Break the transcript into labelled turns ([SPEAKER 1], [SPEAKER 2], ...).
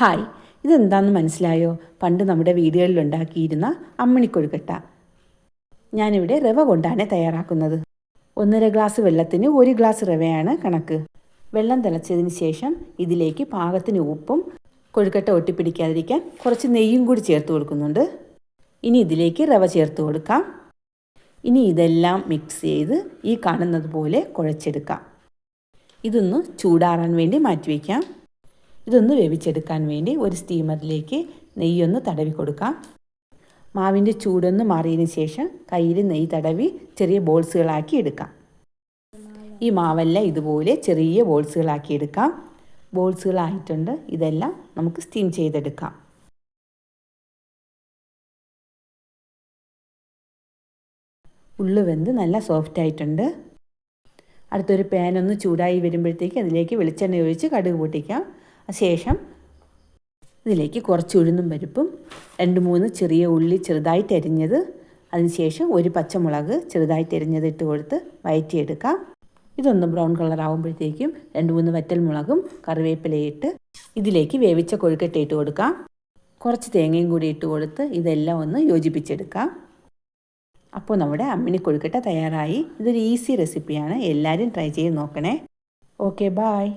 [SPEAKER 1] Hi ഇതെന്താണെന്ന് മനസ്സിലായോ? പണ്ട് നമ്മുടെ വീടുകളിൽ ഉണ്ടാക്കിയിരുന്ന അമ്മിണിക്കൊഴുക്കട്ട. ഞാനിവിടെ റവ കൊണ്ടാണ് തയ്യാറാക്കുന്നത്. ഒന്നര ഗ്ലാസ് വെള്ളത്തിന് ഒരു ഗ്ലാസ് റവയാണ് കണക്ക്. വെള്ളം തിളച്ചതിന് ശേഷം ഇതിലേക്ക് പാകത്തിന് ഉപ്പും കൊഴുക്കട്ട ഒട്ടിപ്പിടിക്കാതിരിക്കാൻ കുറച്ച് നെയ്യും കൂടി ചേർത്ത് കൊടുക്കുന്നുണ്ട്. ഇനി ഇതിലേക്ക് റവ ചേർത്ത് കൊടുക്കാം. ഇനി ഇതെല്ലാം മിക്സ് ചെയ്ത് ഈ കാണുന്നത് പോലെ കുഴച്ചെടുക്കാം. ഇതൊന്ന് ചൂടാറാൻ വേണ്ടി മാറ്റിവെക്കാം. ഇതൊന്ന് വേവിച്ചെടുക്കാൻ വേണ്ടി ഒരു സ്റ്റീമറിലേക്ക് നെയ്യൊന്ന് തടവി കൊടുക്കാം. മാവിന്റെ ചൂടൊന്ന് മാറിയതിന് ശേഷം കയ്യിൽ നെയ്യ് തടവി ചെറിയ ബോൾസുകളാക്കി എടുക്കാം. ഈ മാവെല്ലാം ഇതുപോലെ ചെറിയ ബോൾസുകളാക്കി എടുക്കാം. ബോൾസുകളായിട്ടുണ്ട്. ഇതെല്ലാം നമുക്ക് സ്റ്റീം ചെയ്തെടുക്കാം. ഉള്ളു വെന്ത് നല്ല സോഫ്റ്റ് ആയിട്ടുണ്ട് അടുത്തൊരു പാൻ ഒന്ന് ചൂടായി വരുമ്പോഴത്തേക്ക് അതിലേക്ക് വെളിച്ചെണ്ണ ഒഴിച്ച് കടുക് പൊട്ടിക്കാം. ശേഷം ഇതിലേക്ക് കുറച്ച് ഉഴുന്നും പരിപ്പും രണ്ട് മൂന്ന് ചെറിയ ഉള്ളി ചെറുതായിട്ട് അരിഞ്ഞത്. അതിനുശേഷം ഒരു പച്ചമുളക് ചെറുതായിട്ട് അരിഞ്ഞത് ഇട്ട് കൊടുത്ത് വയറ്റിയെടുക്കാം. ഇതൊന്ന് ബ്രൗൺ കളർ ആകുമ്പോഴത്തേക്കും രണ്ട് മൂന്ന് വറ്റൽ മുളകും കറിവേപ്പിലയിട്ട് ഇതിലേക്ക് വേവിച്ച കൊഴുക്കട്ട ഇട്ട് കൊടുക്കാം. കുറച്ച് തേങ്ങയും കൂടി ഇട്ട് കൊടുത്ത് ഇതെല്ലാം ഒന്ന് യോജിപ്പിച്ചെടുക്കാം. അപ്പോൾ നമ്മുടെ അമ്മിണി കൊഴുക്കട്ട തയ്യാറായി. ഇതൊരു ഈസി റെസിപ്പിയാണ്. എല്ലാവരും ട്രൈ ചെയ്ത് നോക്കണേ. Okay bye